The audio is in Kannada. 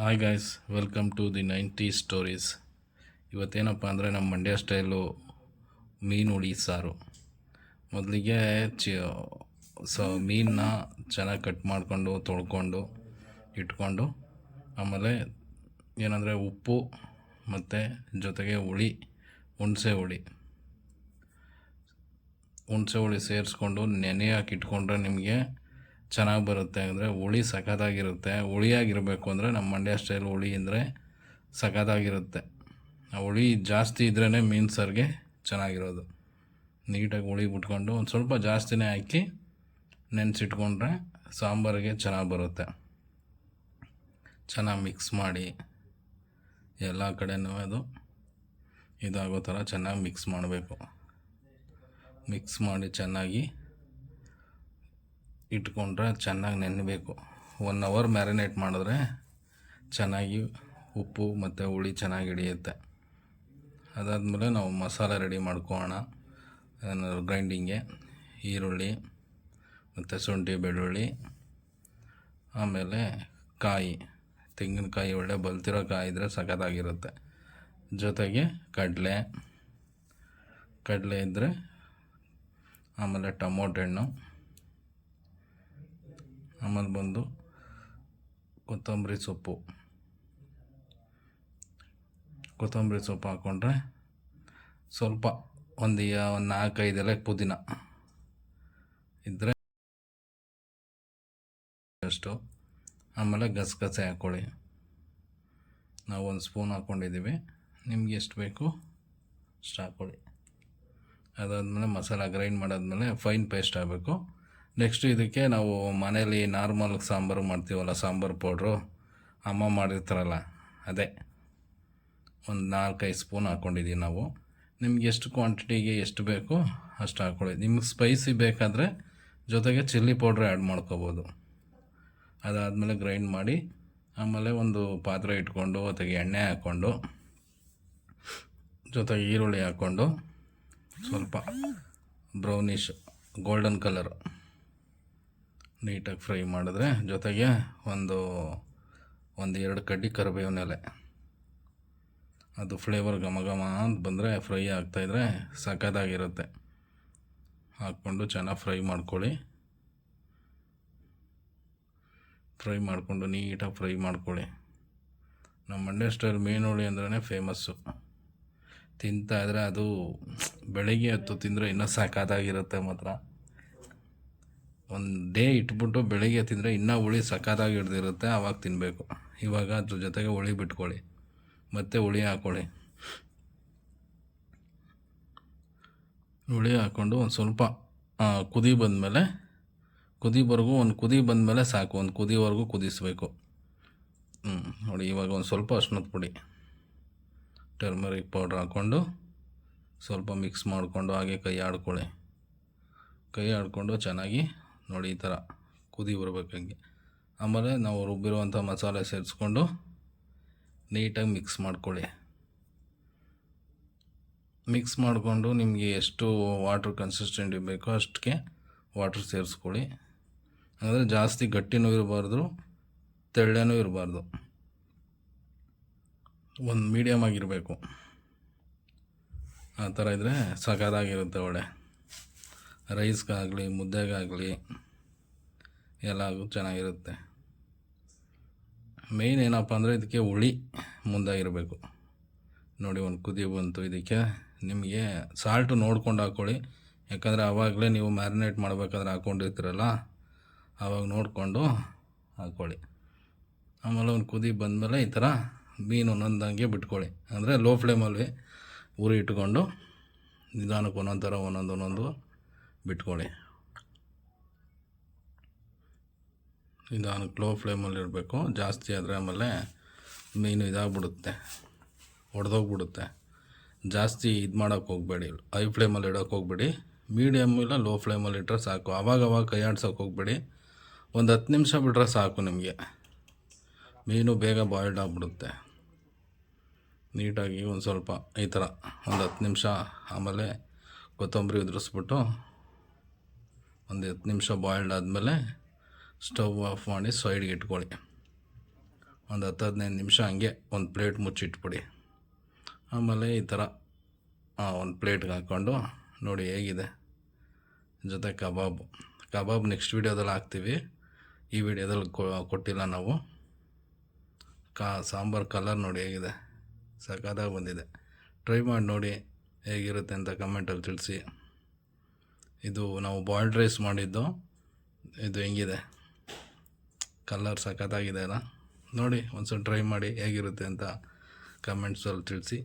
Hi guys welcome to the ninety stories ಇವತ್ತೇನಪ್ಪ ಅಂದರೆ ನಮ್ಮ ಮಂಡ್ಯ ಸ್ಟೈಲು ಮೀನು ಹುಳಿ ಸಾರು. ಮೊದಲಿಗೆ ಚಿ, ಸೊ ಮೀನನ್ನ ಚೆನ್ನಾಗಿ ಕಟ್ ಮಾಡಿಕೊಂಡು, ತೊಳ್ಕೊಂಡು, ಇಟ್ಕೊಂಡು, ಆಮೇಲೆ ಏನಂದರೆ ಉಪ್ಪು ಮತ್ತು ಜೊತೆಗೆ ಹುಳಿ, ಹುಣಸೆ ಹುಳಿ. ಹುಣಸೆ ಹುಳಿ ಸೇರಿಸ್ಕೊಂಡು ನೆನೆ ಹಾಕಿ ಇಟ್ಕೊಂಡ್ರೆ ನಿಮಗೆ ಚೆನ್ನಾಗಿ ಬರುತ್ತೆ ಅಂದರೆ ಹುಳಿ ಸಖತ್ತಾಗಿರುತ್ತೆ. ಹುಳಿಯಾಗಿರಬೇಕು ಅಂದರೆ ನಮ್ಮ ಮಂಡ್ಯ ಸ್ಟೈಲ್ ಹುಳಿ ಅಂದರೆ ಸಖತ್ತಾಗಿರುತ್ತೆ. ಆ ಹುಳಿ ಜಾಸ್ತಿ ಇದ್ರೇ ಮೀನು ಸಾರಿಗೆ ಚೆನ್ನಾಗಿರೋದು. ನೀಟಾಗಿ ಹುಳಿ ಬಿಟ್ಕೊಂಡು ಒಂದು ಸ್ವಲ್ಪ ಜಾಸ್ತಿನೇ ಹಾಕಿ ನೆನೆಸಿಟ್ಕೊಂಡ್ರೆ ಸಾಂಬಾರಿಗೆ ಚೆನ್ನಾಗಿ ಬರುತ್ತೆ. ಚೆನ್ನಾಗಿ ಮಿಕ್ಸ್ ಮಾಡಿ ಎಲ್ಲ ಕಡೆನೂ ಅದು ಇದಾಗೋ ಥರ ಚೆನ್ನಾಗಿ ಮಿಕ್ಸ್ ಮಾಡಬೇಕು. ಮಿಕ್ಸ್ ಮಾಡಿ ಚೆನ್ನಾಗಿ ಇಟ್ಕೊಂಡ್ರೆ ಚೆನ್ನಾಗಿ ನೆನಬೇಕು. ಒನ್ ಅವರ್ ಮ್ಯಾರಿನೇಟ್ ಮಾಡಿದ್ರೆ ಚೆನ್ನಾಗಿ ಉಪ್ಪು ಮತ್ತು ಹುಳಿ ಚೆನ್ನಾಗಿ ಹಿಡಿಯುತ್ತೆ. ಅದಾದಮೇಲೆ ನಾವು ಮಸಾಲೆ ರೆಡಿ ಮಾಡ್ಕೊಳ್ಳೋಣ ಗ್ರೈಂಡಿಂಗ್ಗೆ ಈರುಳ್ಳಿ ಮತ್ತು ಶುಂಠಿ, ಬೆಳ್ಳುಳ್ಳಿ, ಆಮೇಲೆ ಕಾಯಿ. ತೆಂಗಿನಕಾಯಿ ಒಳ್ಳೆ ಬಲ್ತಿರೋ ಕಾಯಿ ಇದ್ದರೆ ಸಖತ್ತಾಗಿರುತ್ತೆ. ಜೊತೆಗೆ ಕಡಲೆ. ಕಡಲೆ ಇದ್ದರೆ ಆಮೇಲೆ ಟೊಮೊಟೊ ಹಣ್ಣು. ಆಮೇಲೆ ಬಂದು ಕೊತ್ತಂಬರಿ ಸೊಪ್ಪು. ಕೊತ್ತಂಬರಿ ಸೊಪ್ಪು ಹಾಕ್ಕೊಂಡ್ರೆ ಸ್ವಲ್ಪ ಒಂದು ಒಂದು ನಾಲ್ಕೈದು ಎಲೆ ಪುದೀನ ಇದ್ದರೆ ಅಷ್ಟು. ಆಮೇಲೆ ಗಸಗಸೆ ಹಾಕ್ಕೊಳ್ಳಿ ನಾವು ಒಂದು ಸ್ಪೂನ್ ಹಾಕ್ಕೊಂಡಿದ್ದೀವಿ ನಿಮ್ಗೆ ಎಷ್ಟು ಬೇಕು ಅಷ್ಟು ಹಾಕ್ಕೊಳ್ಳಿ ಅದಾದಮೇಲೆ ಮಸಾಲ ಗ್ರೈಂಡ್ ಮಾಡಾದ್ಮೇಲೆ ಫೈನ್ ಪೇಸ್ಟ್ ಆಗಬೇಕು ನೆಕ್ಸ್ಟ್ ಇದಕ್ಕೆ ನಾವು ಮನೇಲಿ ನಾರ್ಮಲ್ ಸಾಂಬಾರು ಮಾಡ್ತೀವಲ್ಲ, ಸಾಂಬಾರು ಪೌಡ್ರು. ಅಮ್ಮ ಮಾಡಿರ್ತಾರಲ್ಲ, ಅದೇ. ಒಂದು ನಾಲ್ಕೈದು ಸ್ಪೂನ್ ಹಾಕ್ಕೊಂಡಿದ್ದೀವಿ ನಾವು. ನಿಮ್ಗೆ ಎಷ್ಟು ಕ್ವಾಂಟಿಟಿಗೆ ಎಷ್ಟು ಬೇಕೋ ಅಷ್ಟು ಹಾಕ್ಕೊಳ್ಳಿ ನಿಮ್ಗೆ ಸ್ಪೈಸಿ ಬೇಕಾದರೆ ಜೊತೆಗೆ ಚಿಲ್ಲಿ ಪೌಡ್ರ್ ಆ್ಯಡ್ ಮಾಡ್ಕೋಬೋದು. ಅದಾದಮೇಲೆ ಗ್ರೈಂಡ್ ಮಾಡಿ, ಆಮೇಲೆ ಒಂದು ಪಾತ್ರೆ ಇಟ್ಕೊಂಡು ಅದಕ್ಕೆ ಎಣ್ಣೆ ಹಾಕ್ಕೊಂಡು ಜೊತೆಗೆ ಈರುಳ್ಳಿ ಹಾಕ್ಕೊಂಡು ಸ್ವಲ್ಪ ಬ್ರೌನಿಶ್ ಗೋಲ್ಡನ್ ಕಲರ್ ನೀಟಾಗಿ ಫ್ರೈ ಮಾಡಿದ್ರೆ ಜೊತೆಗೆ ಒಂದು ಒಂದು ಎರಡು ಕಡ್ಡಿ ಕರಿಬೇವಿನ ಎಲೆ. ಅದು ಫ್ಲೇವರ್ ಘಮ ಘಮ ಅಂತ ಬಂದರೆ ಫ್ರೈ ಆಗ್ತಾಯಿದ್ರೆ ಸಖತ್ತಾಗಿರುತ್ತೆ. ಹಾಕ್ಕೊಂಡು ಚೆನ್ನಾಗಿ ಫ್ರೈ ಮಾಡ್ಕೊಳ್ಳಿ. ಫ್ರೈ ಮಾಡಿಕೊಂಡು ನೀಟಾಗಿ ಫ್ರೈ ಮಾಡ್ಕೊಳ್ಳಿ. ನಮ್ಮ ಮಂಡ್ಯ ಸ್ಟೈಲ್ ಹುಳಿ ಅಂದ್ರೇ ಫೇಮಸ್ಸು ತಿಂತಾಯಿದ್ರೆ ಅದು ಬೆಳಗ್ಗೆ ಹೊತ್ತು ತಿಂದರೆ ಇನ್ನೂ ಸಖತ್ತಾಗಿರುತ್ತೆ ಮಾತ್ರ. ಒಂದು ಡೇ ಇಟ್ಬಿಟ್ಟು ಬೆಳಗ್ಗೆ ತಿಂದರೆ ಇನ್ನೂ ಹುಳಿ ಸಖತ್ತಾಗಿ ಹಿಡ್ದಿರುತ್ತೆ ಆವಾಗ ತಿನ್ನಬೇಕು ಇವಾಗ ಅದ್ರ ಜೊತೆಗೆ ಹುಳಿ ಬಿಟ್ಕೊಳ್ಳಿ. ಮತ್ತು ಹುಳಿ ಹಾಕ್ಕೊಳ್ಳಿ ಹುಳಿ ಹಾಕ್ಕೊಂಡು ಒಂದು ಸ್ವಲ್ಪ ಕುದಿ ಬಂದಮೇಲೆ, ಕುದಿವರೆಗೂ ಒಂದು ಕುದಿ ಬಂದಮೇಲೆ ಸಾಕು. ಒಂದು ಕುದಿವರೆಗೂ ಕುದಿಸ್ಬೇಕು. ಹ್ಞೂ ನೋಡಿ, ಇವಾಗ ಒಂದು ಸ್ವಲ್ಪ ಅರ್ಶಿನದ ಪುಡಿ ಟರ್ಮರಿಕ್ ಪೌಡ್ರ್ ಹಾಕ್ಕೊಂಡು ಸ್ವಲ್ಪ ಮಿಕ್ಸ್ ಮಾಡಿಕೊಂಡು ಹಾಗೆ ಕೈ ಆಡ್ಕೊಳ್ಳಿ. ಕೈ ಆಡಿಕೊಂಡು ಚೆನ್ನಾಗಿ ನೋಡಿ, ಈ ಥರ ಕುದಿ ಬರಬೇಕಂಗೆ ಆಮೇಲೆ ನಾವು ರುಬ್ಬಿರುವಂಥ ಮಸಾಲೆ ಸೇರಿಸ್ಕೊಂಡು ನೀಟಾಗಿ ಮಿಕ್ಸ್ ಮಾಡ್ಕೊಳ್ಳಿ. ಮಿಕ್ಸ್ ಮಾಡಿಕೊಂಡು ನಿಮಗೆ ಎಷ್ಟು ವಾಟ್ರ್ ಕನ್ಸಿಸ್ಟೆಂಟ್ ಬೇಕೋ ಅಷ್ಟಕ್ಕೆ ವಾಟ್ರ್ ಸೇರಿಸ್ಕೊಳ್ಳಿ. ಅಂದರೆ ಜಾಸ್ತಿ ಗಟ್ಟಿನೂ ಇರಬಾರ್ದು, ತೆಳ್ಳನೂ ಇರಬಾರ್ದು. ಒಂದು ಮೀಡಿಯಮ್ ಆಗಿರಬೇಕು. ಆ ಥರ ಇದ್ದರೆ ಸಖತ್ತಾಗಿರುತ್ತೆ ಒಳ್ಳೆ. ರೈಸ್ಗಾಗಲಿ, ಮುದ್ದೆಗಾಗಲಿ ಎಲ್ಲಾಗೂ ಚೆನ್ನಾಗಿರುತ್ತೆ. ಮೇಯ್ನ್ ಏನಪ್ಪ ಅಂದರೆ ಇದಕ್ಕೆ ಹುಳಿ ಮುಂದಾಗಿರಬೇಕು. ನೋಡಿ ಒಂದು ಕುದಿ ಬಂತು ಇದಕ್ಕೆ. ನಿಮಗೆ ಸಾಲ್ಟು ನೋಡ್ಕೊಂಡು ಹಾಕ್ಕೊಳ್ಳಿ ಯಾಕಂದರೆ ಆವಾಗಲೇ ನೀವು ಮ್ಯಾರಿನೇಟ್ ಮಾಡಬೇಕಾದ್ರೆ ಹಾಕ್ಕೊಂಡಿರ್ತೀರಲ್ಲ ಆವಾಗ ನೋಡಿಕೊಂಡು ಹಾಕ್ಕೊಳ್ಳಿ ಆಮೇಲೆ ಒಂದು ಕುದಿ ಬಂದಮೇಲೆ ಈ ಥರ ಮೀನು ಒಂದೊಂದಂಗೆ ಬಿಟ್ಕೊಳ್ಳಿ. ಅಂದರೆ ಲೋ ಫ್ಲೇಮಲ್ಲಿ ಉರಿ ಇಟ್ಕೊಂಡು ನಿಧಾನಕ್ಕೆ ಒಂದೊಂದು ಥರ ಒಂದೊಂದು ಒಂದೊಂದು ಬಿಟ್ಕೊಳ್ಳಿ. ನಿಧಾನಕ್ಕೆ ಲೋ ಫ್ಲೇಮಲ್ಲಿ ಇರಬೇಕು. ಜಾಸ್ತಿ ಆದರೆ ಆಮೇಲೆ ಮೀನು ಇದಾಗ್ಬಿಡುತ್ತೆ. ಒಡೆದೋಗ್ಬಿಡುತ್ತೆ. ಜಾಸ್ತಿ ಇದು ಮಾಡೋಕ್ಕೆ ಹೋಗಬೇಡಿ. ಹೈ ಫ್ಲೇಮಲ್ಲಿ ಇಡೋಕ್ಕೆ ಹೋಗಬೇಡಿ. ಮೀಡಿಯಮ್ ಇಲ್ಲ ಲೋ ಫ್ಲೇಮಲ್ಲಿ ಇಟ್ಟರೆ ಸಾಕು. ಆವಾಗ ಅವಾಗ ಕೈ ಆಡ್ಸೋಕೆ ಹೋಗಬೇಡಿ. ಒಂದು ಹತ್ತು ನಿಮಿಷ ಬಿಟ್ಟರೆ ಸಾಕು ನಿಮಗೆ. ಮೀನು ಬೇಗ ಬಾಯ್ಲ್ಡ್ ಆಗಿಬಿಡುತ್ತೆ. ನೀಟಾಗಿ ಒಂದು ಸ್ವಲ್ಪ ಈ ಥರ ಒಂದು ಹತ್ತು ನಿಮಿಷ ಆಮೇಲೆ ಕೊತ್ತಂಬರಿ ಉದುರಿಸ್ಬಿಟ್ಟು ಒಂದು ಹತ್ತು ನಿಮಿಷ ಬಾಯ್ಲ್ಡ್ ಆದಮೇಲೆ ಸ್ಟವ್ ಆಫ್ ಮಾಡಿ ಸೈಡ್ಗೆ ಇಟ್ಕೊಳ್ಳಿ. ಒಂದು ಹತ್ತು ಹದಿನೈದು ನಿಮಿಷ ಹಂಗೆ ಒಂದು ಪ್ಲೇಟ್ ಮುಚ್ಚಿಟ್ಬಿಡಿ. ಆಮೇಲೆ ಈ ಥರ ಒಂದು ಪ್ಲೇಟ್ಗೆ ಹಾಕ್ಕೊಂಡು ನೋಡಿ ಹೇಗಿದೆ. ಜೊತೆ ಕಬಾಬು. ಕಬಾಬ್ ನೆಕ್ಸ್ಟ್ ವೀಡಿಯೋದಲ್ಲಿ ಹಾಕ್ತೀವಿ. ಈ ವಿಡಿಯೋದಲ್ಲಿ ಕೊಟ್ಟಿಲ್ಲ ನಾವು. ಕಾ, ಸಾಂಬಾರು ಕಲರ್ ನೋಡಿ ಹೇಗಿದೆ. ಸಖತ್ತಾಗಿ ಬಂದಿದೆ. ಟ್ರೈ ಮಾಡಿ ನೋಡಿ ಹೇಗಿರುತ್ತೆ ಅಂತ ಕಮೆಂಟಲ್ಲಿ ತಿಳಿಸಿ. ಇದು ನಾವು ಬಾಯ್ಲ್ಡ್ ರೈಸ್ ಮಾಡಿದ್ದು. ಇದು ಹೆಂಗಿದೆ? ಕಲರ್ ಸಖತ್ತಾಗಿದೆ ಅಲ್ಲ? ನೋಡಿ ಒಂದು ಸಲ ಟ್ರೈ ಮಾಡಿ ಹೇಗಿರುತ್ತೆ ಅಂತ ಕಮೆಂಟ್ಸಲ್ಲಿ ತಿಳಿಸಿ.